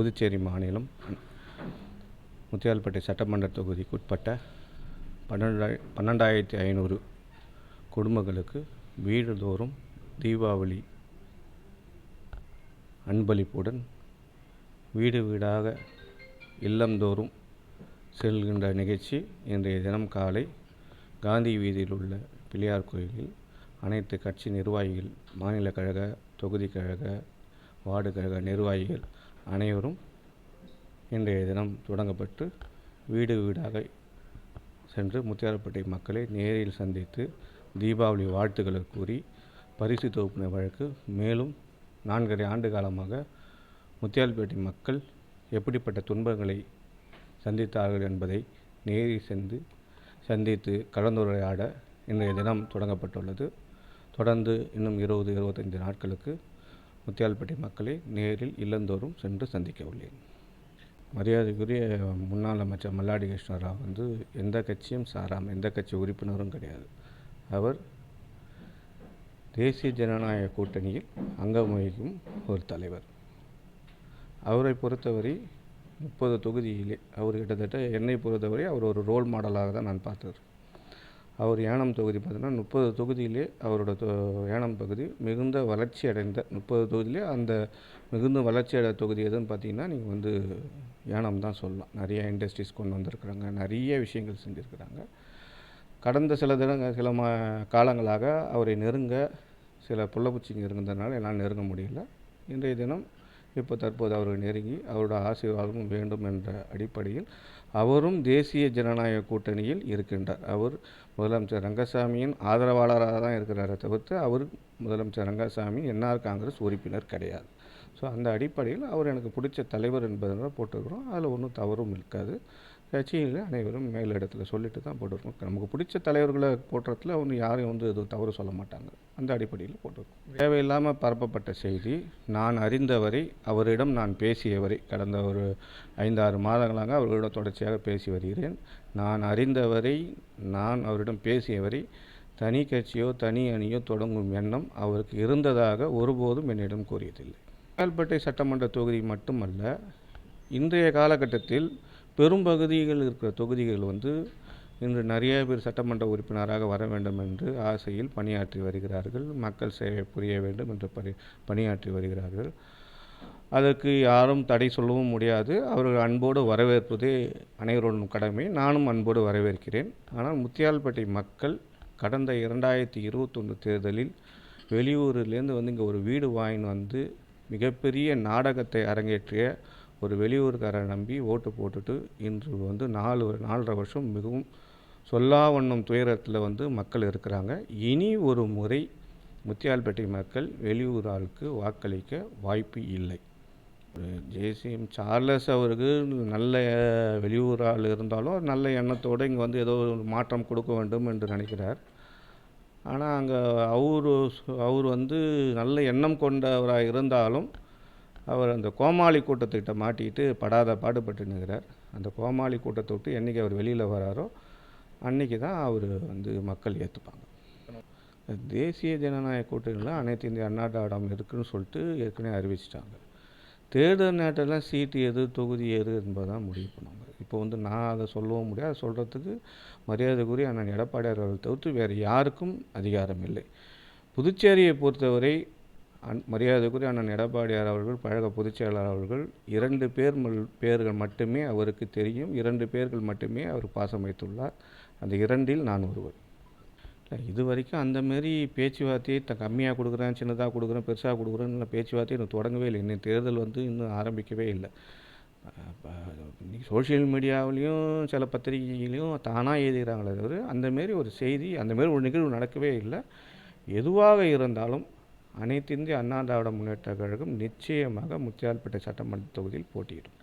புதுச்சேரி மாநிலம் முத்தியால்பேட்டை சட்டமன்ற தொகுதிக்கு உட்பட்ட பன்னெண்டாய் பன்னெண்டாயிரத்தி ஐநூறு குடும்பங்களுக்கு வீடுதோறும் தீபாவளி அன்பளிப்புடன் வீடு வீடாக இல்லந்தோறும் செல்கின்ற நிகழ்ச்சி இன்றைய தினம் காலை காந்தி வீதியில் உள்ள பிள்ளையார் கோயிலில் அனைத்து கட்சி நிர்வாகிகள் மாநில கழக தொகுதி கழக வார்டு கழக நிர்வாகிகள் அனைவரும் இன்றைய தினம் தொடங்கப்பட்டு வீடு வீடாக சென்று முத்தியாரப்பேட்டை மக்களை நேரில் சந்தித்து தீபாவளி வாழ்த்துக்களை கூறி பரிசு தொகுப்பினை வழக்கு மேலும் நான்கரை ஆண்டு காலமாக முத்தியால்பேட்டை மக்கள் எப்படிப்பட்ட துன்பங்களை சந்தித்தார்கள் என்பதை நேரில் சென்று சந்தித்து கலந்துரையாட இன்றைய தினம் தொடங்கப்பட்டுள்ளது. தொடர்ந்து இன்னும் இருபது இருபத்தைந்து நாட்களுக்கு முத்தியால்பேட்டை மக்களை நேரில் இல்லந்தோறும் சென்று சந்திக்க உள்ளேன். மரியாதைக்குரிய முன்னாள் அமைச்சர் மல்லாடி கிருஷ்ணராவ் வந்து எந்த கட்சியும் சாராமல் எந்த கட்சி உறுப்பினரும் கிடையாது. அவர் தேசிய ஜனநாயக கூட்டணியில் அங்கம் வகிக்கும் ஒரு தலைவர். அவரை பொறுத்தவரை முப்பது தொகுதியிலே அவர் கிட்டத்தட்ட என்னை பொறுத்தவரை அவர் ஒரு ரோல் மாடலாக தான் நான் பார்த்துருக்கேன் அவர் ஏனம் தொகுதி பார்த்தோன்னா முப்பது தொகுதியிலே அவரோட தொ ஏனம் பகுதி மிகுந்த வளர்ச்சி அடைந்த முப்பது தொகுதியிலே அந்த மிகுந்த வளர்ச்சி அடைந்த தொகுதி எதுன்னு பார்த்தீங்கன்னா நீங்கள் வந்து ஏனம் தான் சொல்லலாம். நிறைய இண்டஸ்ட்ரீஸ் கொண்டு வந்திருக்கிறாங்க. நிறைய விஷயங்கள் செஞ்சுருக்கிறாங்க. கடந்த சில தினங்கள் சில மா காலங்களாக அவரை நெருங்க சில புள்ளப்பூச்சிங்க இருந்ததுனால என்னால் நெருங்க முடியல. இன்றைய தினம் இப்போ தற்போது அவரை நெருங்கி அவரோட ஆசீர்வாதமும் வேண்டும் என்ற அடிப்படையில் அவரும் தேசிய ஜனநாயக கூட்டணியில் இருக்கின்றார். அவர் முதலமைச்சர் ரங்கசாமியின் ஆதரவாளராக தான் இருக்கிறாரே தவிர்த்து அவர் முதலமைச்சர் ரங்கசாமி என்ஆர் காங்கிரஸ் உறுப்பினர் கிடையாது. ஸோ அந்த அடிப்படையில் அவர் எனக்கு பிடிச்ச தலைவர் என்பதனால் போட்டிருக்கிறோம். அதில் ஒன்றும் தவறும் இருக்காது. கட்சியில் அனைவரும் மேலிடத்தில் சொல்லிட்டு தான் போட்டிருக்கோம். நமக்கு பிடிச்ச தலைவர்களை போடுறதுல வந்து யாரையும் வந்து எதுவும் தவறு சொல்ல மாட்டாங்க. அந்த அடிப்படையில் போட்டிருக்கோம். தேவையில்லாமல் பரப்பப்பட்ட செய்தி நான் அறிந்தவரை அவரிடம் நான் பேசியவரை கடந்த ஒரு ஐந்தாறு மாதங்களாக அவர்களிடம் தொடர்ச்சியாக பேசி வருகிறேன். நான் அறிந்தவரை நான் அவரிடம் பேசியவரை தனி கட்சியோ தனி அணியோ தொடங்கும் எண்ணம் அவருக்கு இருந்ததாக ஒருபோதும் என்னிடம் கூறியதில்லை. கால்பட்டை சட்டமன்ற தொகுதி மட்டுமல்ல இன்றைய காலகட்டத்தில் பெரும்பகுதியில் இருக்கிற தொகுதிகள் வந்து இன்று நிறைய பேர் சட்டமன்ற உறுப்பினராக வர வேண்டும் என்று ஆசையில் பணியாற்றி வருகிறார்கள். மக்கள் சேவை புரிய வேண்டும் என்று பணி பணியாற்றி வருகிறார்கள். அதற்கு யாரும் தடை சொல்லவும் முடியாது. அவர்கள் அன்போடு வரவேற்பதே அனைவருடன் கடமை. நானும் அன்போடு வரவேற்கிறேன். ஆனால் முத்தியால்பேட்டை மக்கள் கடந்த இரண்டாயிரத்தி இருபத்தொன்று தேர்தலில் வெளியூரிலேருந்து வந்து இங்கே ஒரு வீடு வாங்கின்னு வந்து மிகப்பெரிய நாடகத்தை அரங்கேற்றிய ஒரு வெளியூர்காரரை நம்பி ஓட்டு போட்டுட்டு இன்று வந்து நாலு நாலரை வருஷம் மிகவும் சொல்லா வண்ணம் துயரத்தில் வந்து மக்கள் இருக்கிறாங்க. இனி ஒரு முறை முத்தியால்பேட்டை மக்கள் வெளியூர் ஆளுக்கு வாக்களிக்க வாய்ப்பு இல்லை. ஜேசிஎம் சார்லஸ் அவருக்கு நல்ல வெளியூர் ஆள் இருந்தாலும் நல்ல எண்ணத்தோடு இங்கே வந்து ஏதோ ஒரு மாற்றம் கொடுக்க வேண்டும் என்று நினைக்கிறார். ஆனால் அங்கே அவர் அவர் வந்து நல்ல எண்ணம் கொண்டவராக இருந்தாலும் அவர் அந்த கோமாளி கூட்டத்துக்கிட்ட மாட்டிக்கிட்டு படாத பாடுபட்டு நிற்கிறார். அந்த கோமாளி கூட்டத்தை விட்டு என்றைக்கு அவர் வெளியில் வராரோ அன்றைக்கி தான் அவர் வந்து மக்கள் ஏற்றுப்பாங்க தேசிய ஜனநாயக கூட்டணியில் அனைத்து இந்திய அண்ணா திராவிடம் இருக்குதுன்னு சொல்லிட்டு ஏற்கனவே அறிவிச்சிட்டாங்க. தேர்தல் நேரத்தில் சீட்டு எது தொகுதி எது என்பதான் முடிவு பண்ணுவாங்க. இப்போ வந்து நான் அதை சொல்லவும் முடியாது. சொல்கிறதுக்கு மரியாதைக்குரிய அண்ணன் எடப்பாடியார் அவர்கள் தவிர்த்து வேறு யாருக்கும் அதிகாரம் இல்லை. புதுச்சேரியை பொறுத்தவரை அன் மரியாதைக்குரிய அண்ணன் எடப்பாடியார் அவர்கள் பழக பொதுச்செயலாளர் அவர்கள் இரண்டு பேர் பேர்கள் மட்டுமே அவருக்கு தெரியும். இரண்டு பேர்கள் மட்டுமே அவர் பாசம் வைத்துள்ளார். அந்த இரண்டில் நான் ஒருவர். இல்லை இது வரைக்கும் அந்தமாரி பேச்சுவார்த்தையை த கம்மியாக கொடுக்குறேன் சின்னதாக கொடுக்குறேன் பெருசாக கொடுக்குறேன்னு பேச்சுவார்த்தையை இன்னும் தொடங்கவே இல்லை. இன்னும் தேர்தல் வந்து இன்னும் ஆரம்பிக்கவே இல்லை. இன்றைக்கி சோஷியல் மீடியாவிலையும் சில பத்திரிகைகளையும் தானாக எழுதுகிறாங்களே தவிர அந்தமாரி ஒரு செய்தி அந்தமாரி ஒரு நிகழ்வு நடக்கவே இல்லை. எதுவாக இருந்தாலும் அனைத்து இந்திய அண்ணா திராவிட முன்னேற்ற கழகம் நிச்சயமாக முத்தியால்பேட்டை சட்டமன்ற தொகுதியில் போட்டியிடும்.